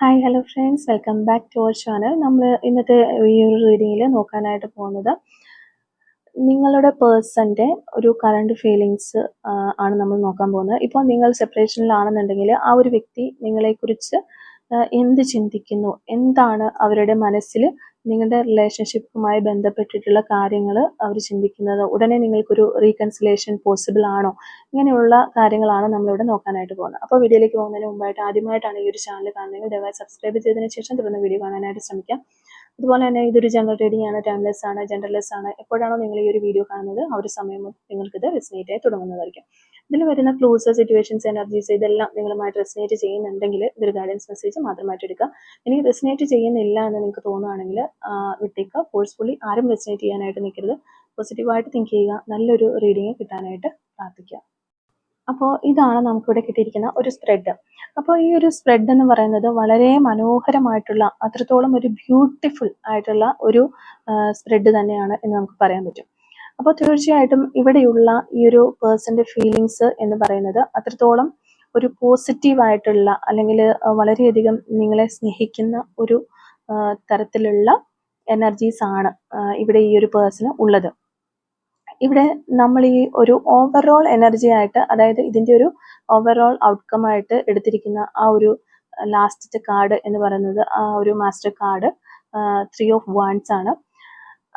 Hi hello friends welcome back to our channel നമ്മൾ ഇന്നത്തെ ഈ ഒരു റീഡിങ്ങിൽ നോക്കാനായിട്ട് പോകുന്നത് നിങ്ങളുടെ പേഴ്സന്റെ ഒരു കറണ്ട് ഫീലിങ്സ് ആണ് നമ്മൾ നോക്കാൻ പോകുന്നത്. ഇപ്പോൾ നിങ്ങൾ സെപ്പറേഷനിലാണെന്നുണ്ടെങ്കിൽ ആ ഒരു വ്യക്തി നിങ്ങളെക്കുറിച്ച് എന്ത് ചിന്തിക്കുന്നു? എന്താണ് അവരുടെ മനസ്സിൽ നിങ്ങളുടെ റിലേഷൻഷിപ്പുമായി ബന്ധപ്പെട്ടിട്ടുള്ള കാര്യങ്ങൾ അവർ ചിന്തിക്കുന്നത് ഉടനെ നിങ്ങൾക്കൊരു റീകൺസിലേഷൻ പോസിബിൾ ആണോ? ഇങ്ങനെയുള്ള കാര്യങ്ങളാണ് നമ്മളിവിടെ നോക്കാനായിട്ട് പോകുന്നത്. അപ്പോൾ വീഡിയോയിലേക്ക് പോകുന്നതിന് മുമ്പായിട്ട് ആദ്യമായിട്ടാണ് ഈ ഒരു ചാനൽ കാണുന്നതെങ്കിൽ ദയവായി സബ്സ്ക്രൈബ് ചെയ്തതിന് ശേഷം തുടർന്ന് വീഡിയോ കാണാനായിട്ട് ശ്രമിക്കാം. അതുപോലെ തന്നെ ഇതൊരു ജനറൽ റീഡിംഗ് ആണ് ടൈംലെസ് ആണ് ജെൻഡർലെസ് ആണ്. എപ്പോഴാണോ നിങ്ങൾ ഈ ഒരു വീഡിയോ കാണുന്നത് ആ ഒരു സമയം നിങ്ങൾക്കിത് റെസിനേറ്റ് ആയി തുടങ്ങുന്നതായിരിക്കും. ഇതിൽ വരുന്ന ക്ലൂസ് സിറ്റുവേഷൻസ് എനർജീസ് ഇതെല്ലാം നിങ്ങളുമായിട്ട് റെസിനേറ്റ് ചെയ്യുന്നുണ്ടെങ്കിൽ ഇതൊരു ഗൈഡൻസ് മെസ്സേജ് മാത്രമായിട്ട് എടുക്കുക. ഇനി റെസിനേറ്റ് ചെയ്യുന്നില്ല എന്ന് നിങ്ങൾക്ക് തോന്നുകയാണെങ്കിൽ വിട്ടേക്കുക. ഫോഴ്സ്ഫുള്ളി ആരും റെസിനേറ്റ് ചെയ്യാനായിട്ട് നിൽക്കരുത്. പോസിറ്റീവായിട്ട് തിങ്ക് ചെയ്യുക. നല്ലൊരു റീഡിങ് കിട്ടാനായിട്ട് പ്രാർത്ഥിക്കുക. അപ്പോൾ ഇതാണ് നമുക്കിവിടെ കിട്ടിയിരിക്കുന്ന ഒരു സ്പ്രെഡ് അപ്പോൾ ഈ ഒരു സ്പ്രെഡ് എന്ന് പറയുന്നത് വളരെ മനോഹരമായിട്ടുള്ള അത്രത്തോളം ഒരു ബ്യൂട്ടിഫുൾ ആയിട്ടുള്ള ഒരു സ്പ്രെഡ് തന്നെയാണ് എന്ന് നമുക്ക് പറയാൻ പറ്റും. അപ്പോൾ തീർച്ചയായിട്ടും ഇവിടെയുള്ള ഈ ഒരു പേഴ്സന്റെ ഫീലിങ്സ് എന്ന് പറയുന്നത് അത്രത്തോളം ഒരു പോസിറ്റീവ് ആയിട്ടുള്ള അല്ലെങ്കിൽ വളരെയധികം നിങ്ങളെ സ്നേഹിക്കുന്ന ഒരു തരത്തിലുള്ള എനർജീസ് ആണ് ഇവിടെ ഈ ഒരു പേഴ്സണ് ഉള്ളത്. ഇവിടെ നമ്മൾ ഈ ഒരു ഓവറോൾ എനർജി ആയിട്ട് അതായത് ഇതിന്റെ ഒരു ഓവറോൾ ഔട്ട്കം ആയിട്ട് എടുത്തിരിക്കുന്ന ആ ഒരു ലാസ്റ്റത്തെ കാർഡ് എന്ന് പറയുന്നത് ആ ഒരു master card three of wands ആണ്.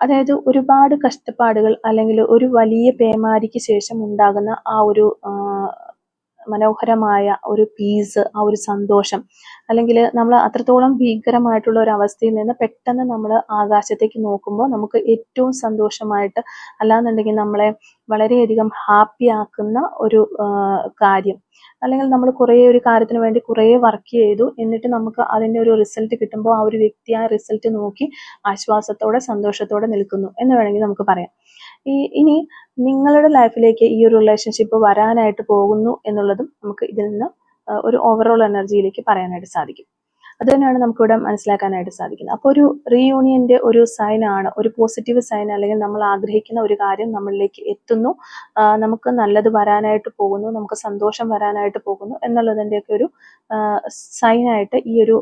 അതായത് ഒരുപാട് കഷ്ടപ്പാടുകൾ അല്ലെങ്കിൽ ഒരു വലിയ പേമാരിക്ക് ശേഷം ഉണ്ടാകുന്ന ആ ഒരു മനോഹരമായ ഒരു പീസ് ആ ഒരു സന്തോഷം. അല്ലെങ്കിൽ നമ്മൾ അത്രത്തോളം ഭീകരമായിട്ടുള്ള ഒരു അവസ്ഥയിൽ നിന്ന് പെട്ടെന്ന് നമ്മൾ ആകാശത്തേക്ക് നോക്കുമ്പോൾ നമുക്ക് ഏറ്റവും സന്തോഷമായിട്ട് അല്ലാന്നുണ്ടെങ്കിൽ നമ്മളെ വളരെയധികം ഹാപ്പി ആക്കുന്ന ഒരു കാര്യം. അല്ലെങ്കിൽ നമ്മൾ കുറേ ഒരു കാര്യത്തിന് വേണ്ടി കുറേ വർക്ക് ചെയ്തു. എന്നിട്ട് നമുക്ക് അതിന്റെ ഒരു റിസൾട്ട് കിട്ടുമ്പോൾ ആ ഒരു വ്യക്തി ആ റിസൾട്ട് നോക്കി ആശ്വാസത്തോടെ സന്തോഷത്തോടെ നിൽക്കുന്നു എന്ന് വേണമെങ്കിൽ നമുക്ക് പറയാം. ഈ ഇനി നിങ്ങളുടെ ലൈഫിലേക്ക് ഈ ഒരു റിലേഷൻഷിപ്പ് വരാനായിട്ട് പോകുന്നു എന്നുള്ളതും നമുക്ക് ഇതിൽ നിന്ന് ഒരു ഓവറോൾ എനർജിയിലേക്ക് പറയാനായിട്ട് സാധിക്കും. അത് തന്നെയാണ് നമുക്കിവിടെ മനസ്സിലാക്കാനായിട്ട് സാധിക്കുന്നത്. അപ്പോൾ ഒരു റീയൂണിയന്റെ ഒരു സൈൻ ആണ് ഒരു പോസിറ്റീവ് സൈൻ അല്ലെങ്കിൽ നമ്മൾ ആഗ്രഹിക്കുന്ന ഒരു കാര്യം നമ്മളിലേക്ക് എത്തുന്നു നമുക്ക് നല്ലത് വരാനായിട്ട് പോകുന്നു നമുക്ക് സന്തോഷം വരാനായിട്ട് പോകുന്നു എന്നുള്ളതിന്റെയൊക്കെ ഒരു സൈനായിട്ട് ഈ ഒരു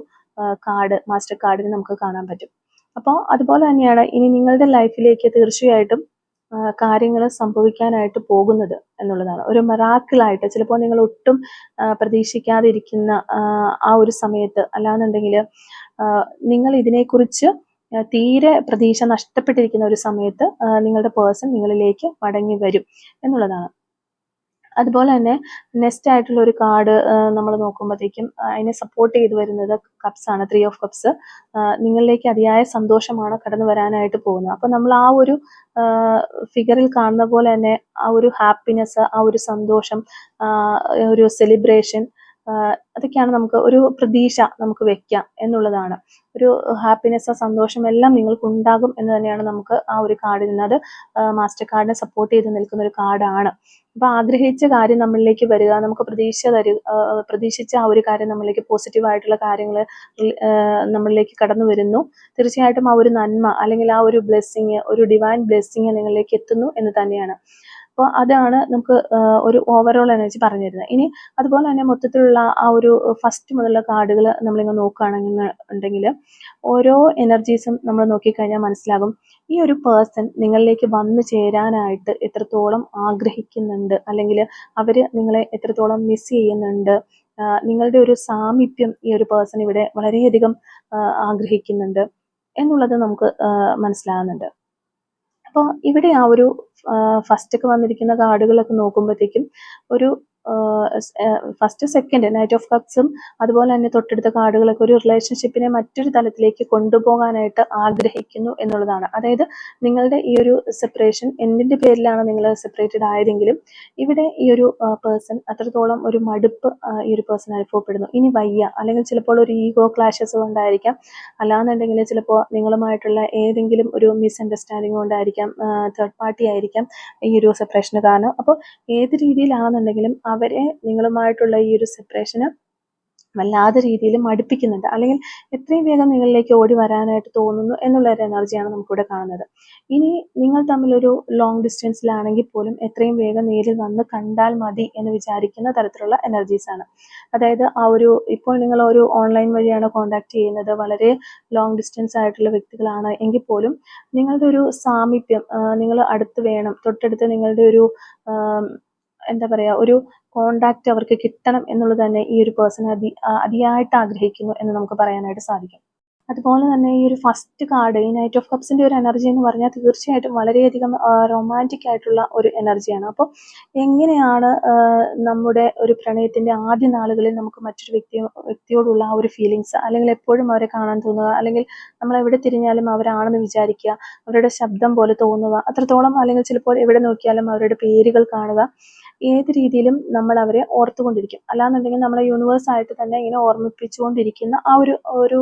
കാർഡ് മാസ്റ്റർ കാർഡിന് നമുക്ക് കാണാൻ പറ്റും. അപ്പോൾ അതുപോലെ തന്നെയാണ് ഇനി നിങ്ങളുടെ ലൈഫിലേക്ക് തീർച്ചയായിട്ടും കാര്യങ്ങൾ സംഭവിക്കാനായിട്ട് പോകുന്നത് എന്നുള്ളതാണ്. ഒരു മറാക്കിളായിട്ട് ചിലപ്പോൾ നിങ്ങൾ ഒട്ടും പ്രതീക്ഷിക്കാതിരിക്കുന്ന ആ ഒരു സമയത്ത് അല്ലാന്നുണ്ടെങ്കിൽ നിങ്ങൾ ഇതിനെക്കുറിച്ച് തീരെ പ്രതീക്ഷ നഷ്ടപ്പെട്ടിരിക്കുന്ന ഒരു സമയത്ത് നിങ്ങളുടെ പേഴ്സൺ നിങ്ങളിലേക്ക് മടങ്ങി വരും എന്നുള്ളതാണ്. അതുപോലെ തന്നെ നെക്സ്റ്റ് ആയിട്ടുള്ള ഒരു കാർഡ് നമ്മൾ നോക്കുമ്പോഴത്തേക്കും അതിനെ സപ്പോർട്ട് ചെയ്ത് വരുന്നത് കപ്സ് ആണ് ത്രീ ഓഫ് കപ്സ് നിങ്ങളിലേക്ക് അതിയായ സന്തോഷമാണ് കടന്നു വരാനായിട്ട് പോകുന്നത്. അപ്പം നമ്മൾ ആ ഒരു ഫിഗറിൽ കാണുന്ന പോലെ തന്നെ ആ ഒരു ഹാപ്പിനെസ് ആ ഒരു സന്തോഷം ഒരു സെലിബ്രേഷൻ അതൊക്കെയാണ് നമുക്ക് ഒരു പ്രതീക്ഷ നമുക്ക് വെക്കാം എന്നുള്ളതാണ്. ഒരു ഹാപ്പിനെസ് സന്തോഷം എല്ലാം നിങ്ങൾക്ക് ഉണ്ടാകും എന്ന് തന്നെയാണ് നമുക്ക് ആ ഒരു കാർഡിൽ നിന്ന്. അത് മാസ്റ്റർ കാർഡിനെ സപ്പോർട്ട് ചെയ്ത് നിൽക്കുന്ന ഒരു കാർഡാണ് അപ്പൊ ആഗ്രഹിച്ച കാര്യം നമ്മളിലേക്ക് വരിക നമുക്ക് പ്രതീക്ഷ തരു പ്രതീക്ഷിച്ച ആ ഒരു കാര്യം നമ്മളിലേക്ക് പോസിറ്റീവ് ആയിട്ടുള്ള കാര്യങ്ങൾ നമ്മളിലേക്ക് കടന്നു വരുന്നു. തീർച്ചയായിട്ടും ആ ഒരു നന്മ അല്ലെങ്കിൽ ആ ഒരു ബ്ലെസ്സിങ് ഒരു ഡിവൈൻ ബ്ലെസ്സിങ് നിങ്ങളിലേക്ക് എത്തുന്നു എന്ന് തന്നെയാണ്. അപ്പോൾ അതാണ് നമുക്ക് ഒരു ഓവറോൾ എനർജി പറഞ്ഞു തരുന്നത് ഇനി അതുപോലെ തന്നെ മൊത്തത്തിലുള്ള ആ ഒരു ഫസ്റ്റ് മുതലുള്ള കാർഡുകൾ നമ്മളിങ്ങനെ നോക്കുകയാണെങ്കിൽ ഉണ്ടെങ്കിൽ ഓരോ എനർജീസും നമ്മൾ നോക്കിക്കഴിഞ്ഞാൽ മനസ്സിലാകും. ഈ ഒരു പേഴ്സൺ നിങ്ങളിലേക്ക് വന്നു ചേരാനായിട്ട് എത്രത്തോളം ആഗ്രഹിക്കുന്നുണ്ട് അല്ലെങ്കിൽ അവർ നിങ്ങളെ എത്രത്തോളം മിസ് ചെയ്യുന്നുണ്ട് നിങ്ങളുടെ ഒരു സാമീപ്യം ഈ ഒരു പേഴ്സൺ ഇവിടെ വളരെയധികം ആഗ്രഹിക്കുന്നുണ്ട് എന്നുള്ളത് നമുക്ക് മനസ്സിലാകുന്നുണ്ട്. അപ്പോൾ ഇവിടെ ആ ഒരു ഫസ്റ്റ് ഒക്കെ വന്നിരിക്കുന്ന കാർഡുകളൊക്കെ നോക്കുമ്പോഴത്തേക്കും ഒരു ഫസ്റ്റ് സെക്കൻഡ് നൈറ്റ് ഓഫ് കപ്സും അതുപോലെ തന്നെ തൊട്ടടുത്ത കാർഡുകളൊക്കെ ഒരു റിലേഷൻഷിപ്പിനെ മറ്റൊരു തലത്തിലേക്ക് കൊണ്ടുപോകാനായിട്ട് ആഗ്രഹിക്കുന്നു എന്നുള്ളതാണ്. അതായത് നിങ്ങളുടെ ഈ ഒരു സെപ്പറേഷൻ എന്തിന്റെ പേരിലാണ് നിങ്ങൾ സെപ്പറേറ്റഡ് ആയതെങ്കിലും ഇവിടെ ഈ ഒരു പേഴ്സൺ അത്രത്തോളം ഒരു മടുപ്പ് ഈ ഒരു പേഴ്സൺ അനുഭവപ്പെടുന്നു. ഇനി വയ്യ. അല്ലെങ്കിൽ ചിലപ്പോൾ ഒരു ഈഗോ ക്ലാഷസ് കൊണ്ടായിരിക്കാം. അല്ലാന്നുണ്ടെങ്കിൽ ചിലപ്പോൾ നിങ്ങളുമായിട്ടുള്ള ഏതെങ്കിലും ഒരു മിസ്അണ്ടർസ്റ്റാൻഡിങ് കൊണ്ടായിരിക്കാം തേർഡ് പാർട്ടി ആയിരിക്കാം ഈ ഒരു സെപ്പറേഷന് കാരണം. അപ്പോൾ ഏത് രീതിയിലാണെന്നുണ്ടെങ്കിലും അവരെ നിങ്ങളുമായിട്ടുള്ള ഈ ഒരു സെപ്പറേഷന് വല്ലാതെ രീതിയിൽ മടുപ്പിക്കുന്നുണ്ട്. അല്ലെങ്കിൽ എത്രയും വേഗം നിങ്ങളിലേക്ക് ഓടി വരാനായിട്ട് തോന്നുന്നു എന്നുള്ള ഒരു എനർജിയാണ് നമുക്കിവിടെ കാണുന്നത്. ഇനി നിങ്ങൾ തമ്മിലൊരു ലോങ് ഡിസ്റ്റൻസിലാണെങ്കിൽ പോലും എത്രയും വേഗം നേരിൽ വന്ന് കണ്ടാൽ മതി എന്ന് വിചാരിക്കുന്ന തരത്തിലുള്ള എനർജീസ് ആണ്. അതായത് ആ ഒരു ഇപ്പോൾ നിങ്ങൾ ഒരു ഓൺലൈൻ വഴിയാണ് കോൺടാക്ട് ചെയ്യുന്നത്. വളരെ ലോങ് ഡിസ്റ്റൻസ് ആയിട്ടുള്ള വ്യക്തികളാണ് എങ്കിൽ പോലും നിങ്ങളുടെ ഒരു സാമീപ്യം നിങ്ങൾ അടുത്ത് വേണം തൊട്ടടുത്ത് നിങ്ങളുടെ ഒരു എന്താ പറയുക ഒരു കോണ്ടാക്റ്റ് അവർക്ക് കിട്ടണം എന്നുള്ളത് തന്നെ ഈ ഒരു പേഴ്സൺ അതി അതിയായിട്ട് ആഗ്രഹിക്കുന്നു എന്ന് നമുക്ക് പറയാനായിട്ട് സാധിക്കും. അതുപോലെ തന്നെ ഈ ഒരു ഫസ്റ്റ് കാർഡ് ഈ നൈറ്റ് ഓഫ് കപ്സിന്റെ ഒരു എനർജി എന്ന് പറഞ്ഞാൽ തീർച്ചയായിട്ടും വളരെയധികം റൊമാന്റിക് ആയിട്ടുള്ള ഒരു എനർജിയാണ് അപ്പോൾ എങ്ങനെയാണ് നമ്മുടെ ഒരു പ്രണയത്തിന്റെ ആദ്യ നാളുകളിൽ നമുക്ക് മറ്റൊരു വ്യക്തി വ്യക്തിയോടുള്ള ആ ഒരു ഫീലിങ്സ് അല്ലെങ്കിൽ എപ്പോഴും അവരെ കാണാൻ തോന്നുക അല്ലെങ്കിൽ നമ്മൾ എവിടെ തിരിഞ്ഞാലും അവരാണെന്ന് വിചാരിക്കുക അവരുടെ ശബ്ദം പോലെ തോന്നുക അത്രത്തോളം അല്ലെങ്കിൽ ചിലപ്പോൾ എവിടെ നോക്കിയാലും അവരുടെ പേരുകൾ കാണുക ഏത് രീതിയിലും നമ്മൾ അവരെ ഓർത്തുകൊണ്ടിരിക്കും. അല്ലാന്നുണ്ടെങ്കിൽ നമ്മളെ യൂണിവേഴ്സായിട്ട് തന്നെ ഇങ്ങനെ ഓർമ്മിപ്പിച്ചുകൊണ്ടിരിക്കുന്ന ആ ഒരു ഒരു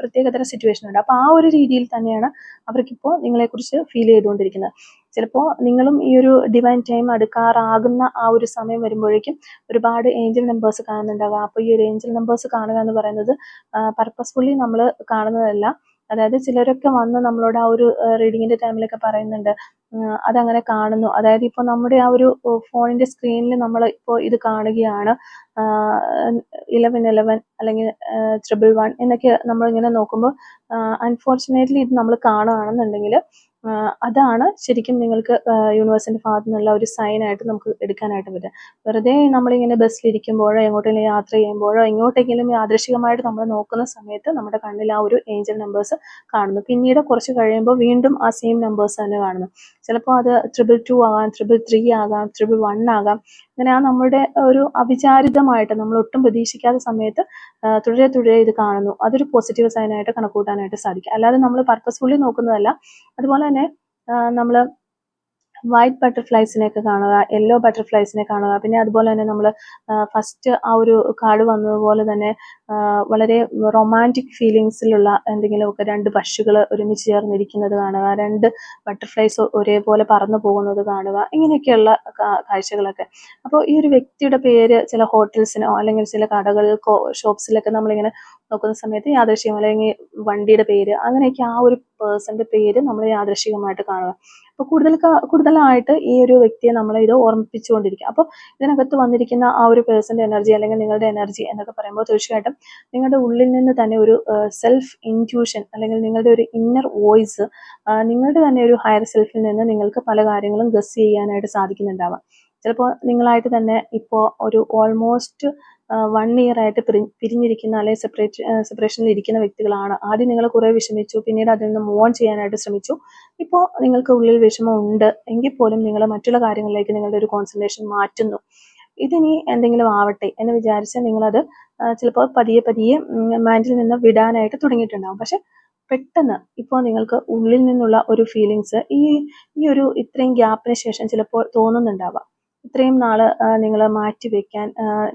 പ്രത്യേകതര സിറ്റുവേഷൻ ഉണ്ട്. അപ്പോൾ ആ ഒരു രീതിയിൽ തന്നെയാണ് അവർക്കിപ്പോൾ നിങ്ങളെക്കുറിച്ച് ഫീൽ ചെയ്തുകൊണ്ടിരിക്കുന്നത്. ചിലപ്പോൾ നിങ്ങളും ഈ ഒരു ഡിവൈൻ ടൈം അടുക്കാറാകുന്ന ആ ഒരു സമയം വരുമ്പോഴേക്കും ഒരുപാട് ഏഞ്ചൽ നമ്പേഴ്സ് കാണുന്നുണ്ടാകാം അപ്പോൾ ഈ ഒരു ഏഞ്ചൽ നമ്പേഴ്സ് കാണുക എന്ന് പറയുന്നത് പർപ്പസ്ഫുള്ളി നമ്മൾ കാണുന്നതല്ല. അതായത് ചിലരൊക്കെ വന്ന് നമ്മളോട് ആ ഒരു റീഡിങ്ങിന്റെ ടൈമിലൊക്കെ പറയുന്നുണ്ട്. അതങ്ങനെ കാണുന്നു. അതായത് ഇപ്പോൾ നമ്മുടെ ആ ഒരു ഫോണിന്റെ സ്ക്രീനിൽ നമ്മൾ ഇപ്പോൾ ഇത് കാണുകയാണ്. ഇലവൻ ഇലവൻ അല്ലെങ്കിൽ ട്രിപ്പിൾ വൺ എന്നൊക്കെ നമ്മളിങ്ങനെ നോക്കുമ്പോൾ അൺഫോർച്ചുനേറ്റ്ലി ഇത് നമ്മൾ കാണുകയാണെന്നുണ്ടെങ്കിൽ അതാണ് ശരിക്കും നിങ്ങൾക്ക് യൂണിവേഴ്സിന്റെ ഭാഗത്തു നിന്നുള്ള ഒരു സൈനായിട്ട് നമുക്ക് എടുക്കാനായിട്ട് പറ്റുക. വെറുതെ നമ്മളിങ്ങനെ ബസ്സിലിരിക്കുമ്പോഴോ എങ്ങോട്ടെങ്കിലും യാത്ര ചെയ്യുമ്പോഴോ എങ്ങോട്ടെങ്കിലും യാദൃശികമായിട്ട് നമ്മൾ നോക്കുന്ന സമയത്ത് നമ്മുടെ കണ്ണിൽ ആ ഒരു ഏഞ്ചൽ നമ്പേഴ്സ് കാണുന്നു. പിന്നീട് കുറച്ച് കഴിയുമ്പോൾ വീണ്ടും ആ സെയിം നമ്പേഴ്സ് തന്നെ കാണുന്നു. ചിലപ്പോൾ അത് ട്രിപ്പിൾ ടു ആകാം ട്രിപ്പിൾ ത്രീ ആകാം ട്രിപ്പിൾ വൺ ആകാം. അങ്ങനെ ആ നമ്മുടെ ഒരു അവിചാരിതമായിട്ട് നമ്മൾ ഒട്ടും പ്രതീക്ഷിക്കാത്ത സമയത്ത് തുടരെ തുടരെ ഇത് കാണുന്നു. അതൊരു പോസിറ്റീവ് സൈനായിട്ട് കണക്കൂട്ടാനായിട്ട് സാധിക്കും. അല്ലാതെ നമ്മൾ പർപ്പസ്ഫുള്ളി നോക്കുന്നതല്ല. അതുപോലെ തന്നെ നമ്മൾ വൈറ്റ് ബട്ടർഫ്ലൈസിനെയൊക്കെ കാണുക യെല്ലോ ബട്ടർഫ്ലൈസിനെ കാണുക. പിന്നെ അതുപോലെ തന്നെ നമ്മൾ ഫസ്റ്റ് ആ ഒരു കാട് വന്നതുപോലെ തന്നെ വളരെ റൊമാന്റിക് ഫീലിങ്സിലുള്ള എന്തെങ്കിലും ഒക്കെ രണ്ട് പക്ഷികൾ ഒരുമിച്ച് ചേർന്നിരിക്കുന്നത് കാണുക രണ്ട് ബട്ടർഫ്ലൈസ് ഒരേപോലെ പറന്നു പോകുന്നത് കാണുക ഇങ്ങനെയൊക്കെയുള്ള കാഴ്ചകളൊക്കെ. അപ്പോൾ ഈ ഒരു വ്യക്തിയുടെ പേര് ചില ഹോട്ടൽസിനോ അല്ലെങ്കിൽ ചില കടകൾക്കോ ഷോപ്സിലൊക്കെ നമ്മളിങ്ങനെ നോക്കുന്ന സമയത്ത് യാദൃശ്യം അല്ലെങ്കിൽ വണ്ടിയുടെ പേര് അങ്ങനെയൊക്കെ ആ ഒരു പേഴ്സന്റെ പേര് നമ്മൾ യാദൃശികമായിട്ട് കാണുക. അപ്പോൾ കൂടുതൽ കൂടുതലായിട്ട് ഈ ഒരു വ്യക്തിയെ നമ്മൾ ഇത് ഓർമ്മിപ്പിച്ചുകൊണ്ടിരിക്കുക. അപ്പോൾ ഇതിനകത്ത് വന്നിരിക്കുന്ന ആ ഒരു പേഴ്സന്റെ എനർജി അല്ലെങ്കിൽ നിങ്ങളുടെ എനർജി എന്നൊക്കെ പറയുമ്പോൾ തീർച്ചയായിട്ടും നിങ്ങളുടെ ഉള്ളിൽ നിന്ന് തന്നെ ഒരു സെൽഫ് ഇന്റ്യൂഷൻ അല്ലെങ്കിൽ നിങ്ങളുടെ ഒരു ഇന്നർ വോയിസ് നിങ്ങളുടെ തന്നെ ഒരു ഹയർ സെൽഫിൽ നിന്ന് നിങ്ങൾക്ക് പല കാര്യങ്ങളും ഗസ് ചെയ്യാനായിട്ട് സാധിക്കുന്നുണ്ടാവാം. ചിലപ്പോൾ നിങ്ങളായിട്ട് തന്നെ ഇപ്പോൾ ഒരു ഓൾമോസ്റ്റ് വൺ ഇയർ ആയിട്ട് പിരിഞ്ഞിരിക്കുന്ന അല്ലെങ്കിൽ സെപ്പറേറ്റ് സെപ്പറേഷനിൽ ഇരിക്കുന്ന വ്യക്തികളാണ്. ആദ്യം നിങ്ങൾ കുറേ വിഷമിച്ചു പിന്നീട് അതിൽ നിന്ന് മൂവ് ഓൺ ചെയ്യാനായിട്ട് ശ്രമിച്ചു. ഇപ്പോൾ നിങ്ങൾക്ക് ഉള്ളിൽ വിഷമം ഉണ്ട് എങ്കിൽ പോലും നിങ്ങൾ മറ്റുള്ള കാര്യങ്ങളിലേക്ക് നിങ്ങളുടെ ഒരു കോൺസെൻട്രേഷൻ മാറ്റുന്നു. ഇതിനി എന്തെങ്കിലും ആവട്ടെ എന്ന് വിചാരിച്ച് നിങ്ങളത് ചിലപ്പോൾ പതിയെ പതിയെ മൈൻഡിൽ നിന്ന് വിടാനായിട്ട് തുടങ്ങിയിട്ടുണ്ടാകും പക്ഷെ പെട്ടെന്ന് ഇപ്പോൾ നിങ്ങൾക്ക് ഉള്ളിൽ നിന്നുള്ള ഒരു ഫീലിങ്സ് ഈ ഈ ഒരു ഇത്രയും ഗ്യാപ്പിന് ശേഷം ചിലപ്പോൾ തോന്നുന്നുണ്ടാവാം. ഇത്രയും നാൾ നിങ്ങൾ മാറ്റി വെക്കാൻ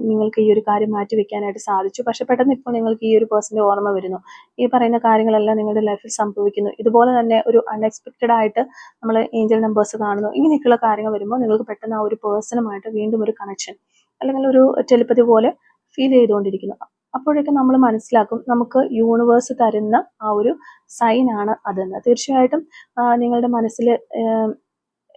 നിങ്ങൾക്ക് ഈ ഒരു കാര്യം മാറ്റി വെക്കാനായിട്ട് സാധിച്ചു. പക്ഷെ പെട്ടെന്ന് ഇപ്പോൾ നിങ്ങൾക്ക് ഈ ഒരു പേഴ്സന്റെ ഓർമ്മ വരുന്നു. ഈ പറയുന്ന കാര്യങ്ങളെല്ലാം നിങ്ങളുടെ ലൈഫിൽ സംഭവിക്കുന്നു. ഇതുപോലെ തന്നെ ഒരു അൺഎക്സ്പെക്റ്റഡ് ആയിട്ട് നമ്മൾ ഏഞ്ചൽ നമ്പേഴ്സ് കാണുന്നു. ഇങ്ങനെയൊക്കെയുള്ള കാര്യങ്ങൾ വരുമ്പോൾ നിങ്ങൾക്ക് പെട്ടെന്ന് ആ ഒരു പേഴ്സണുമായിട്ട് വീണ്ടും ഒരു കണക്ഷൻ അല്ലെങ്കിൽ ഒരു ടെലിപ്പതി പോലെ ഫീൽ ചെയ്തുകൊണ്ടിരിക്കുന്നു. അപ്പോഴേക്കും നമ്മൾ മനസ്സിലാക്കും നമുക്ക് യൂണിവേഴ്സ് തരുന്ന ആ ഒരു സൈനാണ് അതെന്ന്. തീർച്ചയായിട്ടും നിങ്ങളുടെ മനസ്സിൽ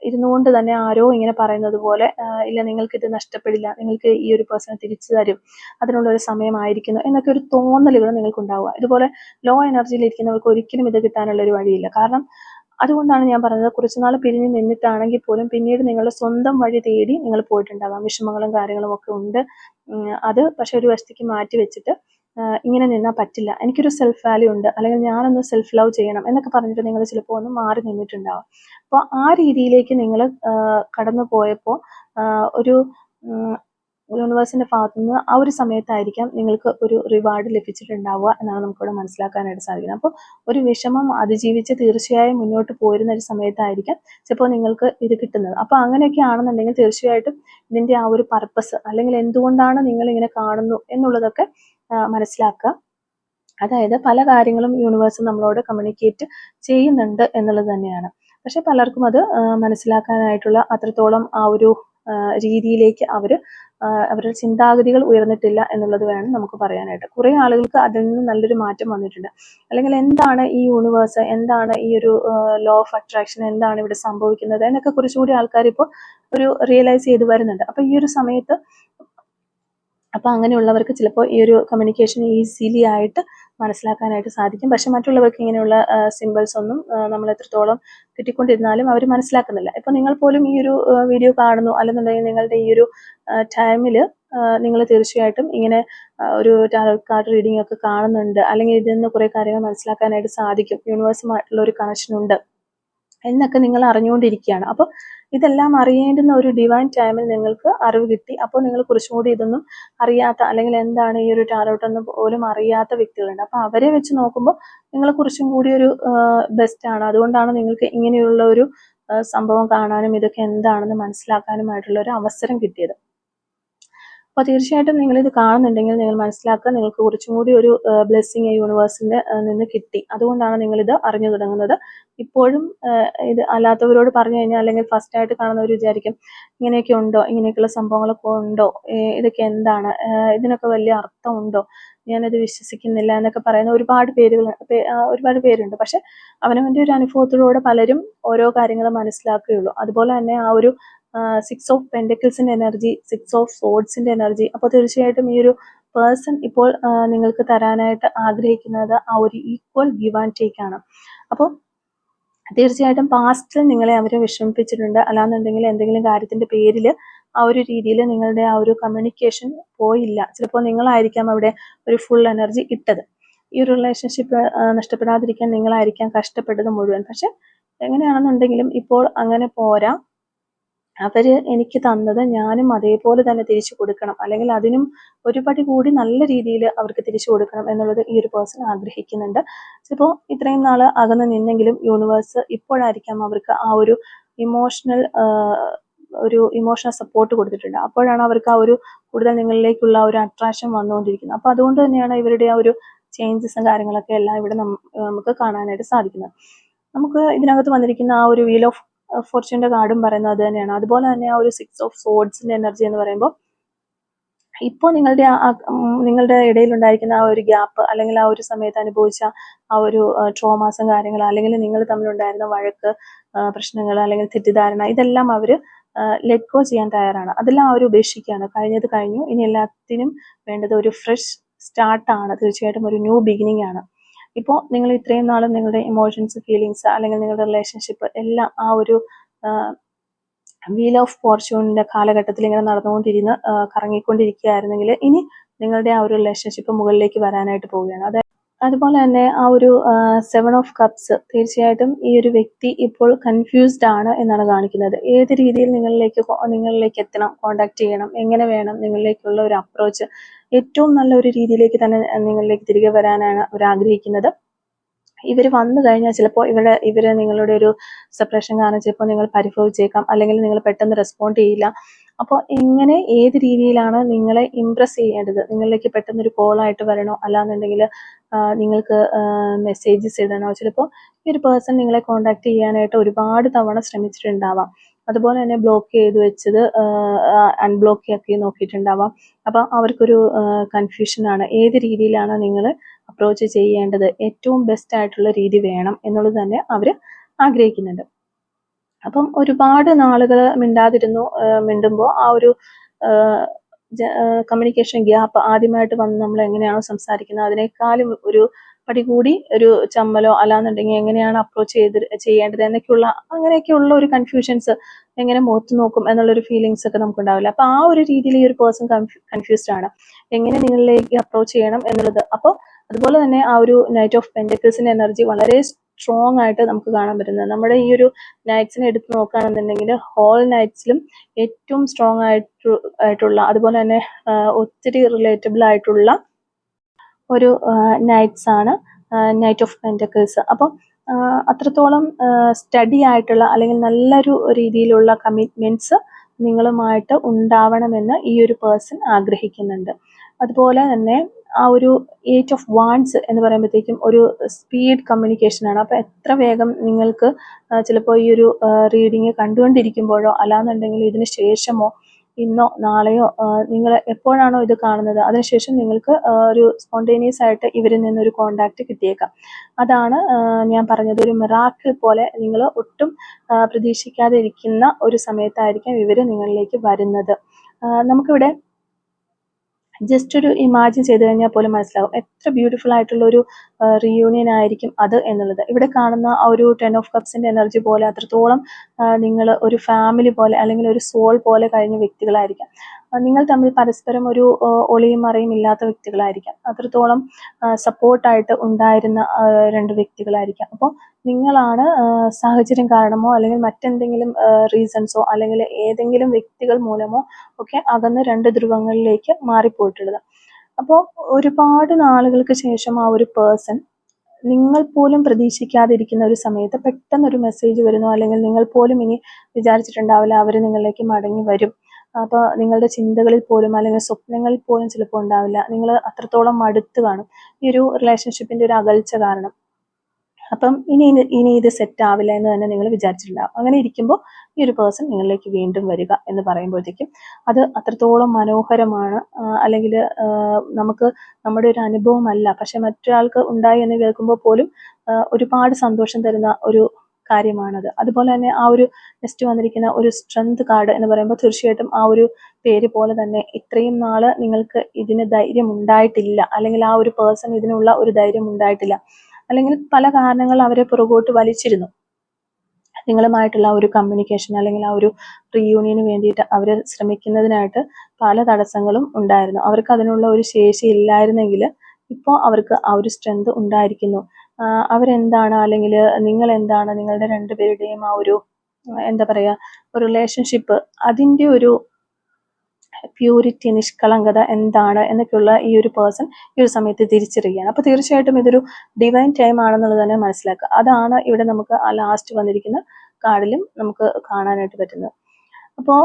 ഇരുന്നുകൊണ്ട് തന്നെ ആരോ ഇങ്ങനെ പറയുന്നത് പോലെ ഇല്ല നിങ്ങൾക്ക് ഇത് നഷ്ടപ്പെടില്ല നിങ്ങൾക്ക് ഈ ഒരു പേഴ്സണെ തിരിച്ചു തരും അതിനുള്ള ഒരു സമയമായിരിക്കുന്നു എന്നൊക്കെ ഒരു തോന്നലുകൾ നിങ്ങൾക്ക് ഉണ്ടാവുക ഇതുപോലെ ലോ എനർജിയിൽ ഇരിക്കുന്നവർക്ക് ഒരിക്കലും ഇത് കിട്ടാനുള്ള ഒരു വഴിയില്ല. കാരണം അതുകൊണ്ടാണ് ഞാൻ പറഞ്ഞത് കുറച്ചുനാൾ പിരിഞ്ഞ് നിന്നിട്ടാണെങ്കിൽ പോലും പിന്നീട് നിങ്ങളുടെ സ്വന്തം വഴി തേടി നിങ്ങൾ പോയിട്ടുണ്ടാകാം വിഷമങ്ങളും കാര്യങ്ങളും ഒക്കെ ഉണ്ട്. അത് പക്ഷെ ഒരു വശത്തേക്ക് മാറ്റി വെച്ചിട്ട് ഇങ്ങനെ നിന്നാൽ പറ്റില്ല. എനിക്കൊരു സെൽഫ് വാല്യൂ ഉണ്ട്. അല്ലെങ്കിൽ ഞാനൊന്ന് സെൽഫ് ലവ് ചെയ്യണം എന്നൊക്കെ പറഞ്ഞിട്ട് നിങ്ങൾ ചിലപ്പോൾ ഒന്ന് മാറി നിന്നിട്ടുണ്ടാവും. അപ്പോൾ ആ രീതിയിലേക്ക് നിങ്ങൾ കടന്നു പോയപ്പോൾ ഒരു യൂണിവേഴ്സിന്റെ ഭാഗത്തു നിന്ന് ആ ഒരു സമയത്തായിരിക്കാം നിങ്ങൾക്ക് ഒരു റിവാർഡ് ലഭിച്ചിട്ടുണ്ടാവുക എന്നാണ് നമുക്കിവിടെ മനസ്സിലാക്കാനായിട്ട് സാധിക്കുന്നത്. അപ്പോൾ ഒരു വിഷമം അതിജീവിച്ച് തീർച്ചയായും മുന്നോട്ട് പോരുന്ന ഒരു സമയത്തായിരിക്കാം ചിലപ്പോൾ നിങ്ങൾക്ക് ഇത് കിട്ടുന്നത്. അപ്പോൾ അങ്ങനെയൊക്കെ ആണെന്നുണ്ടെങ്കിൽ തീർച്ചയായിട്ടും ഇതിന്റെ ആ ഒരു പർപ്പസ് അല്ലെങ്കിൽ എന്തുകൊണ്ടാണ് നിങ്ങൾ ഇങ്ങനെ കാണുന്നു എന്നുള്ളതൊക്കെ മനസ്സിലാക്കുക. അതായത് പല കാര്യങ്ങളും യൂണിവേഴ്സ് നമ്മളോട് കമ്മ്യൂണിക്കേറ്റ് ചെയ്യുന്നുണ്ട് എന്നുള്ളത് തന്നെയാണ്. പക്ഷെ പലർക്കും അത് മനസ്സിലാക്കാനായിട്ടുള്ള അത്രത്തോളം ആ ഒരു രീതിയിലേക്ക് അവർ അവരുടെ ചിന്താഗതികൾ ഉയർന്നിട്ടില്ല എന്നുള്ളത് വേണം നമുക്ക് പറയാനായിട്ട്. കുറേ ആളുകൾക്ക് അതിൽ നിന്ന് നല്ലൊരു മാറ്റം വന്നിട്ടുണ്ട്. അല്ലെങ്കിൽ എന്താണ് ഈ യൂണിവേഴ്സ് എന്താണ് ഈ ഒരു ലോ ഓഫ് അട്രാക്ഷൻ എന്താണ് ഇവിടെ സംഭവിക്കുന്നത് എന്നൊക്കെ കുറച്ചുകൂടി ആൾക്കാർ ഇപ്പോൾ ഒരു റിയലൈസ് ചെയ്ത് വരുന്നുണ്ട്. അപ്പോൾ ഈ ഒരു സമയത്ത് അപ്പോൾ അങ്ങനെയുള്ളവർക്ക് ചിലപ്പോൾ ഈ ഒരു കമ്മ്യൂണിക്കേഷൻ ഈസിലി ആയിട്ട് മനസ്സിലാക്കാനായിട്ട് സാധിക്കും. പക്ഷെ മറ്റുള്ളവർക്ക് ഇങ്ങനെയുള്ള സിമ്പിൾസ് ഒന്നും നമ്മൾ എത്രത്തോളം കിട്ടിക്കൊണ്ടിരുന്നാലും അവർ മനസ്സിലാക്കുന്നില്ല. ഇപ്പോൾ നിങ്ങൾ പോലും ഈ ഒരു വീഡിയോ കാണുന്നു അല്ലെന്നുണ്ടെങ്കിൽ നിങ്ങളുടെ ഈ ഒരു ടൈമിൽ നിങ്ങൾ തീർച്ചയായിട്ടും ഇങ്ങനെ ഒരു കാർഡ് റീഡിംഗ് ഒക്കെ കാണുന്നുണ്ട്. അല്ലെങ്കിൽ ഇതിൽ നിന്ന് കുറേ കാര്യങ്ങൾ മനസ്സിലാക്കാനായിട്ട് സാധിക്കും. യൂണിവേഴ്സുമായിട്ടുള്ള ഒരു കണക്ഷൻ ഉണ്ട്. എന്നൊക്കെ നിങ്ങൾ അറിഞ്ഞുകൊണ്ടിരിക്കുകയാണ്. അപ്പോൾ ഇതെല്ലാം അറിയേണ്ടുന്ന ഒരു ഡിവൈൻ ടൈമിൽ നിങ്ങൾക്ക് അറിവ് കിട്ടി. അപ്പോൾ നിങ്ങൾ കുറച്ചും കൂടി ഇതൊന്നും അറിയാത്ത അല്ലെങ്കിൽ എന്താണ് ഈ ഒരു ടാരോട്ട് പോലും അറിയാത്ത വ്യക്തികളുണ്ട്. അപ്പോൾ അവരെ വെച്ച് നോക്കുമ്പോൾ നിങ്ങൾ കുറച്ചും കൂടി ഒരു ബെസ്റ്റ് ആണ്. അതുകൊണ്ടാണ് നിങ്ങൾക്ക് ഇങ്ങനെയുള്ള ഒരു സംഭവം കാണാനും ഇതൊക്കെ എന്താണെന്ന് മനസ്സിലാക്കാനുമായിട്ടുള്ള ഒരു അവസരം കിട്ടിയത്. അപ്പോൾ തീർച്ചയായിട്ടും നിങ്ങൾ ഇത് കാണുന്നുണ്ടെങ്കിൽ നിങ്ങൾ മനസ്സിലാക്കുക നിങ്ങൾക്ക് കുറച്ചും കൂടി ഒരു ബ്ലെസ്സിങ് യൂണിവേഴ്സിന്റെ നിന്ന് കിട്ടി. അതുകൊണ്ടാണ് നിങ്ങൾ ഇത് അറിഞ്ഞു തുടങ്ങുന്നത്. ഇപ്പോഴും ഇത് അല്ലാത്തവരോട് പറഞ്ഞു കഴിഞ്ഞാൽ അല്ലെങ്കിൽ ഫസ്റ്റ് ആയിട്ട് കാണുന്നവർ വിചാരിക്കും ഇങ്ങനെയൊക്കെ ഉണ്ടോ ഇങ്ങനെയൊക്കെയുള്ള സംഭവങ്ങളൊക്കെ ഉണ്ടോ ഇതൊക്കെ എന്താണ് ഇതിനൊക്കെ വലിയ അർത്ഥമുണ്ടോ ഞാനത് വിശ്വസിക്കുന്നില്ല എന്നൊക്കെ പറയുന്ന ഒരുപാട് പേരുകൾ ഒരുപാട് പേരുണ്ട്. പക്ഷെ അവനവന്റെ ഒരു അനുഭവത്തിലൂടെ പലരും ഓരോ കാര്യങ്ങൾ മനസ്സിലാക്കുകയുള്ളൂ. അതുപോലെ തന്നെ ആ ഒരു സിക്സ് ഓഫ് പെൻഡക്കിൾസിന്റെ എനർജി സിക്സ് ഓഫ് സോഡ്സിന്റെ എനർജി അപ്പോൾ തീർച്ചയായിട്ടും ഈ ഒരു പേഴ്സൺ ഇപ്പോൾ നിങ്ങൾക്ക് തരാനായിട്ട് ആഗ്രഹിക്കുന്നത് ആ ഒരു ഈക്വൽ ഗിവ് ആൻഡ് ടേക്ക് ആണ്. അപ്പോൾ തീർച്ചയായിട്ടും പാസ്റ്റിൽ നിങ്ങളെ അവർ വിഷമിപ്പിച്ചിട്ടുണ്ട്. അല്ലാന്നുണ്ടെങ്കിൽ എന്തെങ്കിലും കാര്യത്തിന്റെ പേരിൽ ആ ഒരു രീതിയിൽ നിങ്ങളുടെ ആ ഒരു കമ്മ്യൂണിക്കേഷൻ പോയില്ല. ചിലപ്പോൾ നിങ്ങളായിരിക്കാം അവിടെ ഒരു ഫുൾ എനർജി ഇട്ടത്. ഈ ഒരു റിലേഷൻഷിപ്പ് നഷ്ടപ്പെടാതിരിക്കാൻ നിങ്ങളായിരിക്കാം കഷ്ടപ്പെട്ടത് മുഴുവൻ. പക്ഷെ എങ്ങനെയാണെന്നുണ്ടെങ്കിലും ഇപ്പോൾ അങ്ങനെ പോരാ. അവർ എനിക്ക് തന്നത് ഞാനും അതേപോലെ തന്നെ തിരിച്ചു കൊടുക്കണം. അല്ലെങ്കിൽ അതിനും ഒരുപടി കൂടി നല്ല രീതിയിൽ അവർക്ക് തിരിച്ചു കൊടുക്കണം എന്നുള്ളത് ഈ ഒരു പേഴ്സൺ ആഗ്രഹിക്കുന്നുണ്ട്. ഇപ്പോൾ ഇത്രയും നാൾ അകന്ന് നിന്നെങ്കിലും യൂണിവേഴ്സ് ഇപ്പോഴായിരിക്കാം അവർക്ക് ആ ഒരു ഇമോഷണൽ ഒരു ഇമോഷണൽ സപ്പോർട്ട് കൊടുത്തിട്ടുണ്ട്. അപ്പോഴാണ് അവർക്ക് ആ ഒരു കൂടുതൽ നിങ്ങളിലേക്കുള്ള ഒരു അട്രാക്ഷൻ വന്നുകൊണ്ടിരിക്കുന്നത്. അപ്പോൾ അതുകൊണ്ട് തന്നെയാണ് ഇവരുടെ ആ ഒരു ചേഞ്ചസും കാര്യങ്ങളൊക്കെ എല്ലാം ഇവിടെ നമുക്ക് കാണാനായിട്ട് സാധിക്കുന്നത്. നമുക്ക് ഇതിനകത്ത് വന്നിരിക്കുന്ന ആ ഒരു വീൽ ഓഫ് ഫോർച്യൂണിന്റെ കാർഡും പറയുന്നത് അത് തന്നെയാണ്. അതുപോലെ തന്നെ ആ ഒരു സിക്സ് ഓഫ് സോഡ്സിന്റെ എനർജി എന്ന് പറയുമ്പോൾ ഇപ്പോൾ നിങ്ങളുടെ ആ നിങ്ങളുടെ ഇടയിൽ ഉണ്ടായിരിക്കുന്ന ആ ഒരു ഗ്യാപ്പ് അല്ലെങ്കിൽ ആ ഒരു സമയത്ത് അനുഭവിച്ച ആ ഒരു ട്രോമാസും കാര്യങ്ങൾ അല്ലെങ്കിൽ നിങ്ങൾ തമ്മിലുണ്ടായിരുന്ന വഴക്ക് പ്രശ്നങ്ങൾ അല്ലെങ്കിൽ തെറ്റിദ്ധാരണ ഇതെല്ലാം അവർ ലെറ്റ് ഗോ ചെയ്യാൻ തയ്യാറാണ്. അതെല്ലാം അവർ ഉപേക്ഷിക്കുകയാണ്. കഴിഞ്ഞത് കഴിഞ്ഞു. ഇനി എല്ലാത്തിനും വേണ്ടത് ഒരു ഫ്രഷ് സ്റ്റാർട്ടാണ് തീർച്ചയായിട്ടും ഒരു ന്യൂ ബിഗിനിങ് ആണ്. ഇപ്പോൾ നിങ്ങൾ ഇത്രയും നാളും നിങ്ങളുടെ ഇമോഷൻസ് ഫീലിങ്സ് അല്ലെങ്കിൽ നിങ്ങളുടെ റിലേഷൻഷിപ്പ് എല്ലാം ആ ഒരു വീൽ ഓഫ് ഫോർച്യൂണിന്റെ കാലഘട്ടത്തിൽ ഇങ്ങനെ നടന്നുകൊണ്ടിരുന്ന് കറങ്ങിക്കൊണ്ടിരിക്കുകയായിരുന്നെങ്കിൽ ഇനി നിങ്ങളുടെ ആ ഒരു റിലേഷൻഷിപ്പ് മുകളിലേക്ക് വരാനായിട്ട് പോവുകയാണ്. അതായത് അതുപോലെ തന്നെ ആ ഒരു സെവൻ ഓഫ് കപ്സ് തീർച്ചയായിട്ടും ഈ ഒരു വ്യക്തി ഇപ്പോൾ കൺഫ്യൂസ്ഡ് ആണ് എന്നാണ് കാണിക്കുന്നത്. ഏത് രീതിയിൽ നിങ്ങളിലേക്ക് നിങ്ങളിലേക്ക് എത്തണം കോണ്ടാക്ട് ചെയ്യണം എങ്ങനെ വേണം നിങ്ങളിലേക്കുള്ള ഒരു അപ്രോച്ച് ഏറ്റവും നല്ല ഒരു രീതിയിലേക്ക് തന്നെ നിങ്ങളിലേക്ക് തിരികെ വരാനാണ് അവർ ആഗ്രഹിക്കുന്നത് ഇവർ വന്നു കഴിഞ്ഞാൽ ചിലപ്പോൾ ഇവരുടെ ഇവർ നിങ്ങളുടെ ഒരു സെപ്പറേഷൻ കാരണം ചിലപ്പോൾ നിങ്ങൾ പരിഭവിച്ചേക്കാം അല്ലെങ്കിൽ നിങ്ങൾ പെട്ടെന്ന് റെസ്പോണ്ട് ചെയ്യില്ല. അപ്പോൾ എങ്ങനെ ഏത് രീതിയിലാണ് നിങ്ങളെ ഇംപ്രസ് ചെയ്യേണ്ടത്? നിങ്ങളിലേക്ക് പെട്ടെന്ന് ഒരു കോളായിട്ട് വരണോ? അല്ലാന്നുണ്ടെങ്കിൽ നിങ്ങൾക്ക് മെസ്സേജസ് ഇടണോ? ചിലപ്പോൾ ഈ ഒരു പേഴ്സൺ നിങ്ങളെ കോണ്ടാക്ട് ചെയ്യാനായിട്ട് ഒരുപാട് തവണ ശ്രമിച്ചിട്ടുണ്ടാവാം. അതുപോലെ തന്നെ ബ്ലോക്ക് ചെയ്ത് വെച്ചത് അൺബ്ലോക്ക് ആക്കി നോക്കിയിട്ടുണ്ടാവാം. അപ്പം അവർക്കൊരു കൺഫ്യൂഷനാണ് ഏത് രീതിയിലാണ് നിങ്ങൾ അപ്രോച്ച് ചെയ്യേണ്ടത്? ഏറ്റവും ബെസ്റ്റ് ആയിട്ടുള്ള രീതി വേണം എന്നുള്ളത് തന്നെ അവർ ആഗ്രഹിക്കുന്നുണ്ട്. അപ്പം ഒരുപാട് നാളുകൾ മിണ്ടാതിരുന്നു മിണ്ടുമ്പോൾ ആ ഒരു കമ്മ്യൂണിക്കേഷൻ ഗ്യാപ്പ് ആദ്യമായിട്ട് വന്ന് നമ്മൾ എങ്ങനെയാണോ സംസാരിക്കുന്നത് അതിനേക്കാളും ഒരു പടി കൂടി ഒരു ചമ്മലോ അല്ലാന്നുണ്ടെങ്കിൽ എങ്ങനെയാണ് അപ്രോച്ച് ചെയ്ത് ചെയ്യേണ്ടത്? എന്നൊക്കെയുള്ള അങ്ങനെയൊക്കെയുള്ള ഒരു കൺഫ്യൂഷൻസ് എങ്ങനെ മുഖത്ത് നോക്കും എന്നുള്ളൊരു ഫീലിങ്സ് ഒക്കെ നമുക്ക് ഉണ്ടാവില്ല അപ്പൊ ആ ഒരു രീതിയിൽ ഈ ഒരു പേഴ്സൺ കൺഫ്യൂസ്ഡ് ആണ്. എങ്ങനെ നിങ്ങളിലേക്ക് അപ്രോച്ച് ചെയ്യണം എന്നുള്ളത്. അപ്പോൾ അതുപോലെ തന്നെ ആ ഒരു നൈറ്റ് ഓഫ് പെൻഡക്കിൾസിന്റെ എനർജി വളരെ സ്ട്രോങ് ആയിട്ട് നമുക്ക് കാണാൻ പറ്റുന്നത്. നമ്മുടെ ഈ ഒരു നൈറ്റ്സിനെ എടുത്ത് നോക്കുകയാണെന്നുണ്ടെങ്കിൽ ഹോൾ നൈറ്റ്സിലും ഏറ്റവും സ്ട്രോങ് ആയിട്ട് ആയിട്ടുള്ള അതുപോലെ തന്നെ ഒത്തിരി റിലേറ്റബിൾ ആയിട്ടുള്ള ഒരു നൈറ്റ്സ് ആണ് നൈറ്റ് ഓഫ് പെന്റക്കിൾസ് അപ്പം അത്രത്തോളം സ്റ്റഡി ആയിട്ടുള്ള അല്ലെങ്കിൽ നല്ലൊരു രീതിയിലുള്ള കമ്മിറ്റ്മെന്റ്സ് നിങ്ങളുമായിട്ട് ഉണ്ടാവണമെന്ന് ഈ ഒരു പേഴ്സൺ ആഗ്രഹിക്കുന്നുണ്ട്. അതുപോലെ തന്നെ ആ ഒരു എയ്റ്റ് ഓഫ് വാൺസ് എന്ന് പറയുമ്പോഴത്തേക്കും ഒരു സ്പീഡ് കമ്മ്യൂണിക്കേഷനാണ് അപ്പോൾ എത്ര വേഗം നിങ്ങൾക്ക് ചിലപ്പോൾ ഈ ഒരു റീഡിങ് കണ്ടുകൊണ്ടിരിക്കുമ്പോഴോ അല്ലാന്നുണ്ടെങ്കിൽ ഇതിന് ശേഷമോ ഇന്നോ നാളെയോ നിങ്ങൾ എപ്പോഴാണോ ഇത് കാണുന്നത് അതിനുശേഷം നിങ്ങൾക്ക് ഒരു സ്പോണ്ടേനിയസ് ആയിട്ട് ഇവരിൽ നിന്നൊരു കോണ്ടാക്റ്റ് കിട്ടിയേക്കാം. അതാണ് ഞാൻ പറഞ്ഞത്. ഒരു മിറാക്കിൾ പോലെ നിങ്ങൾ ഒട്ടും പ്രതീക്ഷിക്കാതെ ഇരിക്കുന്ന ഒരു സമയത്തായിരിക്കാം ഇവർ നിങ്ങളിലേക്ക് വരുന്നത്. നമുക്കിവിടെ ജസ്റ്റ് ഒരു ഇമാജിൻ ചെയ്ത് കഴിഞ്ഞാൽ പോലും മനസ്സിലാവും. എത്ര ബ്യൂട്ടിഫുൾ ആയിട്ടുള്ള ഒരു റിയൂണിയൻ ആയിരിക്കും അത് എന്നുള്ളത്. ഇവിടെ കാണുന്ന ആ ഒരു ടെൻ ഓഫ് കപ്സിന്റെ എനർജി പോലെ അത്രത്തോളം നിങ്ങൾ ഒരു ഫാമിലി പോലെ അല്ലെങ്കിൽ ഒരു സോൾ പോലെ കഴിഞ്ഞ വ്യക്തികളായിരിക്കാം. നിങ്ങൾ തമ്മിൽ പരസ്പരം ഒരു ഒളിയും മറയും ഇല്ലാത്ത വ്യക്തികളായിരിക്കാം. അത്രത്തോളം സപ്പോർട്ടായിട്ട് ഉണ്ടായിരുന്ന രണ്ട് വ്യക്തികളായിരിക്കാം. അപ്പോൾ നിങ്ങളാണ് സാഹചര്യം കാരണമോ അല്ലെങ്കിൽ മറ്റെന്തെങ്കിലും റീസൺസോ അല്ലെങ്കിൽ ഏതെങ്കിലും വ്യക്തികൾ മൂലമോ ഒക്കെ അകന്ന് രണ്ട് ധ്രുവങ്ങളിലേക്ക് മാറിപ്പോയിട്ടുള്ളത്. അപ്പോൾ ഒരുപാട് നാളുകൾക്ക് ശേഷം ആ ഒരു പേഴ്സൺ നിങ്ങൾ പോലും പ്രതീക്ഷിക്കാതിരിക്കുന്ന ഒരു സമയത്ത് പെട്ടെന്ന് ഒരു മെസ്സേജ് വരുന്നു അല്ലെങ്കിൽ നിങ്ങൾ പോലും ഇനി വിചാരിച്ചിട്ടുണ്ടാവില്ല അവർ നിങ്ങളിലേക്ക് മടങ്ങി വരും. അപ്പോൾ നിങ്ങളുടെ ചിന്തകളിൽ പോലും അല്ലെങ്കിൽ സ്വപ്നങ്ങളിൽ പോലും ചിലപ്പോൾ ഉണ്ടാവില്ല. നിങ്ങൾ അത്രത്തോളം മടുത്ത് കാണും. ഈ ഒരു റിലേഷൻഷിപ്പിന്റെ ഒരു അകൽച്ച കാരണം. അപ്പം ഇനി ഇനി ഇത് സെറ്റ് ആവില്ല എന്ന് തന്നെ നിങ്ങൾ വിചാരിച്ചിട്ടുണ്ടാവും. അങ്ങനെ ഇരിക്കുമ്പോൾ ഈ ഒരു പേഴ്സൺ നിങ്ങളിലേക്ക് വീണ്ടും വരിക എന്ന് പറയുമ്പോഴത്തേക്കും അത് അത്രത്തോളം മനോഹരമാണ്. അല്ലെങ്കിൽ നമുക്ക് നമ്മുടെ ഒരു അനുഭവമല്ല. പക്ഷെ മറ്റൊരാൾക്ക് ഉണ്ടായി എന്ന് കേൾക്കുമ്പോൾ പോലും ഒരുപാട് സന്തോഷം തരുന്ന ഒരു കാര്യമാണത്. അതുപോലെ തന്നെ ആ ഒരു നെക്സ്റ്റ് വന്നിരിക്കുന്ന ഒരു സ്ട്രെങ്ത് കാർഡ് എന്ന് പറയുമ്പോൾ തീർച്ചയായിട്ടും ആ ഒരു പേര് പോലെ തന്നെ ഇത്രയും നാൾ നിങ്ങൾക്ക് ഇതിന് ധൈര്യം ഉണ്ടായിട്ടില്ല. അല്ലെങ്കിൽ ആ ഒരു പേഴ്സൺ ഇതിനുള്ള ഒരു ധൈര്യം ഉണ്ടായിട്ടില്ല. അല്ലെങ്കിൽ പല കാരണങ്ങൾ അവരെ പുറകോട്ട് വലിച്ചിരുന്നു. നിങ്ങളുമായിട്ടുള്ള ഒരു കമ്മ്യൂണിക്കേഷൻ അല്ലെങ്കിൽ ആ ഒരു റീയൂണിയന് വേണ്ടിയിട്ട് അവർ ശ്രമിക്കുന്നതിനായിട്ട് പല തടസ്സങ്ങളും ഉണ്ടായിരുന്നു. അവർക്ക് അതിനുള്ള ഒരു ശേഷി ഇല്ലായിരുന്നെങ്കിൽ ഇപ്പോൾ അവർക്ക് ആ ഒരു സ്ട്രെങ്ത് ഉണ്ടായിരിക്കുന്നു. അവരെന്താണ്? അല്ലെങ്കിൽ നിങ്ങൾ എന്താണ് നിങ്ങളുടെ രണ്ടുപേരുടെയും ആ ഒരു എന്താ പറയുക ഒരു റിലേഷൻഷിപ്പ് അതിന്റെ ഒരു പ്യൂരിറ്റി നിഷ്കളങ്കത എന്താണ്? എന്നൊക്കെയുള്ള ഈ ഒരു പേഴ്സൺ ഈ ഒരു സമയത്ത് തിരിച്ചറിയുകയാണ്. അപ്പോൾ തീർച്ചയായിട്ടും ഇതൊരു ഡിവൈൻ ടൈം ആണെന്നുള്ളത് തന്നെ മനസ്സിലാക്കുക. അതാണ് ഇവിടെ നമുക്ക് ആ ലാസ്റ്റ് വന്നിരിക്കുന്ന കാർഡിലും നമുക്ക് കാണാനായിട്ട് പറ്റുന്നത്. അപ്പോൾ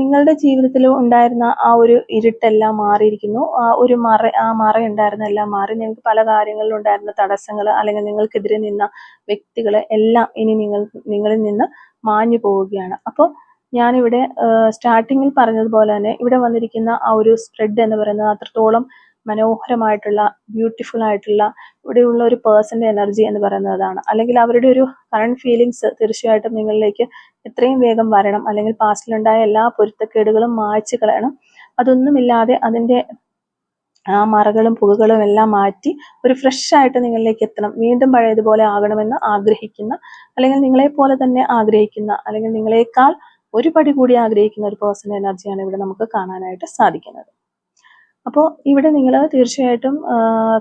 നിങ്ങളുടെ ജീവിതത്തിൽ ഉണ്ടായിരുന്ന ആ ഒരു ഇരുട്ടെല്ലാം മാറിയിരിക്കുന്നു. ആ ഒരു മറ ആ മറ ഉണ്ടായിരുന്ന എല്ലാം മാറി. നിങ്ങൾക്ക് പല കാര്യങ്ങളിലും ഉണ്ടായിരുന്ന തടസ്സങ്ങൾ അല്ലെങ്കിൽ നിങ്ങൾക്കെതിരെ നിന്ന വ്യക്തികൾ എല്ലാം ഇനി നിങ്ങൾ നിങ്ങളിൽ നിന്ന് മാഞ്ഞു പോവുകയാണ്. അപ്പോൾ ഞാനിവിടെ സ്റ്റാർട്ടിങ്ങിൽ പറഞ്ഞതുപോലെ തന്നെ ഇവിടെ വന്നിരിക്കുന്ന ആ ഒരു സ്പ്രെഡ് എന്ന് പറയുന്നത് അത്രത്തോളം മനോഹരമായിട്ടുള്ള ബ്യൂട്ടിഫുൾ ആയിട്ടുള്ള ഇവിടെയുള്ള ഒരു പേഴ്സന്റെ എനർജി എന്ന് പറയുന്നത് അതാണ്. അല്ലെങ്കിൽ അവരുടെ ഒരു കറണ്ട് ഫീലിങ്സ് തീർച്ചയായിട്ടും നിങ്ങളിലേക്ക് എത്രയും വേഗം വരണം. അല്ലെങ്കിൽ പാസ്റ്റിലുണ്ടായ എല്ലാ പൊരുത്തക്കേടുകളും മായ്ച്ചു കളയണം. അതൊന്നുമില്ലാതെ അതിന്റെ ആ മറകളും പുകകളും എല്ലാം മാറ്റി ഒരു ഫ്രഷ് ആയിട്ട് നിങ്ങളിലേക്ക് എത്തണം. വീണ്ടും പഴയതുപോലെ ആകണമെന്ന് ആഗ്രഹിക്കുന്ന അല്ലെങ്കിൽ നിങ്ങളെ പോലെ തന്നെ ആഗ്രഹിക്കുന്ന അല്ലെങ്കിൽ നിങ്ങളെക്കാൾ ഒരു പടി കൂടി ആഗ്രഹിക്കുന്ന ഒരു പേഴ്സണൽ എനർജിയാണ് ഇവിടെ നമുക്ക് കാണാനായിട്ട് സാധിക്കുന്നത്. അപ്പോൾ ഇവിടെ നിങ്ങൾ തീർച്ചയായിട്ടും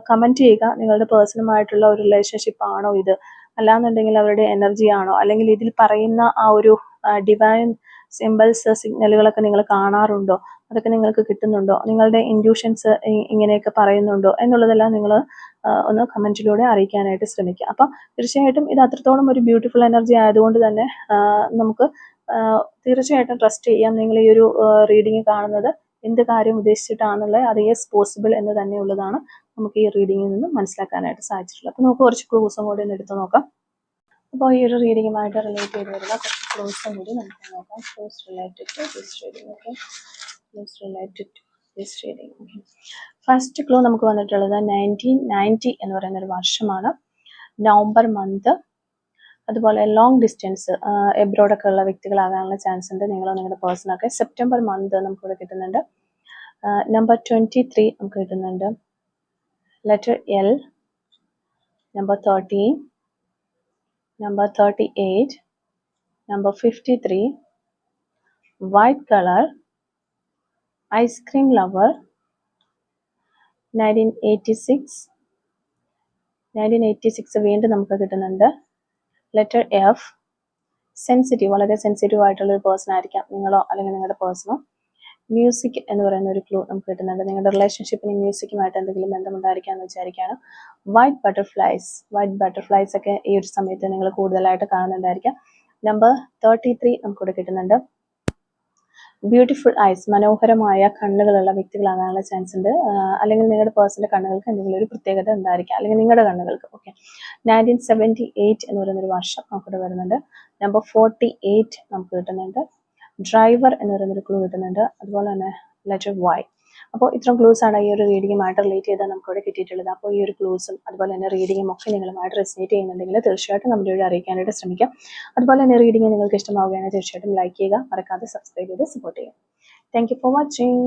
കമന്റ് ചെയ്യുക. നിങ്ങളുടെ പേഴ്സണുമായിട്ടുള്ള ഒരു റിലേഷൻഷിപ്പ് ആണോ ഇത്? അല്ലാന്നുണ്ടെങ്കിൽ അവരുടെ എനർജി ആണോ? അല്ലെങ്കിൽ ഇതിൽ പറയുന്ന ആ ഒരു ഡിവൈൻ സിമ്പിൾസ് സിഗ്നലുകളൊക്കെ നിങ്ങൾ കാണാറുണ്ടോ? അതൊക്കെ നിങ്ങൾക്ക് കിട്ടുന്നുണ്ടോ? നിങ്ങളുടെ ഇൻഡ്യൂഷൻസ് ഇങ്ങനെയൊക്കെ പറയുന്നുണ്ടോ? എന്നുള്ളതെല്ലാം നിങ്ങൾ ഒന്ന് കമന്റിലൂടെ അറിയിക്കാനായിട്ട് ശ്രമിക്കുക. അപ്പം തീർച്ചയായിട്ടും ഇത് അത്രത്തോളം ഒരു ബ്യൂട്ടിഫുൾ എനർജി ആയതുകൊണ്ട് തന്നെ നമുക്ക് തീർച്ചയായിട്ടും ട്രസ്റ്റ് ചെയ്യാം. നിങ്ങൾ ഈ ഒരു റീഡിങ് കാണുന്നത്. എന്ത് കാര്യം ഉദ്ദേശിച്ചിട്ടാണുള്ളത് അത് യെസ് പോസിബിൾ എന്ന് തന്നെയുള്ളതാണ് നമുക്ക് ഈ റീഡിങ്ങിൽ നിന്ന് മനസ്സിലാക്കാനായിട്ട് സാധിച്ചിട്ടുള്ളത്. അപ്പോൾ നമുക്ക് കുറച്ച് ക്ലൂസും കൂടി ഒന്ന് എടുത്ത് നോക്കാം. അപ്പോൾ ഈ ഒരു റീഡിങ്ങുമായിട്ട് റിലേറ്റ് ചെയ്ത് വരുന്ന കുറച്ച് ക്ലൂസും കൂടി നമുക്ക് നോക്കാം. Clues related related first clue നമുക്ക് വന്നിട്ടുള്ളത് നയന്റീൻ നയന്റി എന്ന് പറയുന്ന ഒരു വർഷമാണ്. നവംബർ മന്ത് അതുപോലെ ലോങ് ഡിസ്റ്റൻസ് എബ്രോഡൊക്കെ ഉള്ള വ്യക്തികളാകാനുള്ള ചാൻസ് ഉണ്ട്. നിങ്ങൾ നിങ്ങളുടെ പേഴ്സണൊക്കെ സെപ്റ്റംബർ മന്ത് നമുക്കിവിടെ കിട്ടുന്നുണ്ട്. നമ്പർ ട്വന്റി ത്രീ നമുക്ക് കിട്ടുന്നുണ്ട്. Letter L number thirteen number thirty eight number fifty three white colour ice cream lover nineteen eighty six nineteen eighty six വീണ്ടും നമുക്ക് കിട്ടുന്നുണ്ട്. ലെറ്റർ എഫ് സെൻസിറ്റീവ് വളരെ സെൻസിറ്റീവ് ആയിട്ടുള്ള ഒരു പേഴ്സൺ ആയിരിക്കാം. നിങ്ങളോ അല്ലെങ്കിൽ നിങ്ങളുടെ പേഴ്സണോ മ്യൂസിക് എന്ന് പറയുന്ന ഒരു ക്ലൂ നമുക്ക് കിട്ടുന്നുണ്ട്. നിങ്ങളുടെ റിലേഷൻഷിപ്പിന് മ്യൂസിക്കുമായിട്ട് എന്തെങ്കിലും ബന്ധമുണ്ടായിരിക്കാം എന്ന് വിചാരിക്കുകയാണ്. വൈറ്റ് ബട്ടർഫ്ലൈസ് വൈറ്റ് ബട്ടർഫ്ലൈസ് ഒക്കെ ഈ ഒരു സമയത്ത് നിങ്ങൾ കൂടുതലായിട്ട് കാണുന്നുണ്ടായിരിക്കാം. നമ്പർ തേർട്ടി ത്രീ നമുക്കിവിടെ കിട്ടുന്നുണ്ട്. ബ്യൂട്ടിഫുൾ ഐസ് മനോഹരമായ കണ്ണുകളുള്ള വ്യക്തികളാകാനുള്ള ചാൻസ് ഉണ്ട്. അല്ലെങ്കിൽ നിങ്ങളുടെ പേഴ്സന്റെ കണ്ണുകൾക്ക് എന്തെങ്കിലും ഒരു പ്രത്യേകത ഉണ്ടായിരിക്കാം. അല്ലെങ്കിൽ നിങ്ങളുടെ കണ്ണുകൾക്ക് ഓക്കെ നയന്റീൻ സെവന്റി എയ്റ്റ് എന്ന് പറയുന്നൊരു വർഷം നമുക്കിവിടെ വരുന്നുണ്ട്. നമ്പർ ഫോർട്ടി എയ്റ്റ് നമുക്ക് കിട്ടുന്നുണ്ട്. ഡ്രൈവർ എന്ന് പറയുന്നൊരു ക്ലൂ കിട്ടുന്നുണ്ട്. അതുപോലെ തന്നെ ലെറ്റർ വൈ അപ്പോൾ ഇത്രയും ആണ് ഈ ഒരു റീഡിങ്ങുമായിട്ട് റിലേറ്റ് ചെയ്താൽ നമുക്കിവിടെ കിട്ടിയിട്ടുള്ളത്. അപ്പോൾ ഈ ഒരു ക്ലൂസും അതുപോലെ തന്നെ റീഡിങ്ങും ഒക്കെ നിങ്ങളുമായിട്ട് റെസിനേറ്റ് ചെയ്യുന്നുണ്ടെങ്കിൽ തീർച്ചയായിട്ടും നമ്മുടെ ഇവിടെ അറിയിക്കാനായിട്ട് ശ്രമിക്കാം. അതുപോലെ തന്നെ റീഡിങ് നിങ്ങൾക്ക് ഇഷ്ടമാവുകയാണെങ്കിൽ തീർച്ചയായിട്ടും ലൈക്ക് ചെയ്യുക. മറക്കാതെ സബ്സ്ക്രൈബ് ചെയ്ത് സപ്പോർട്ട് ചെയ്യുക. Thank for watching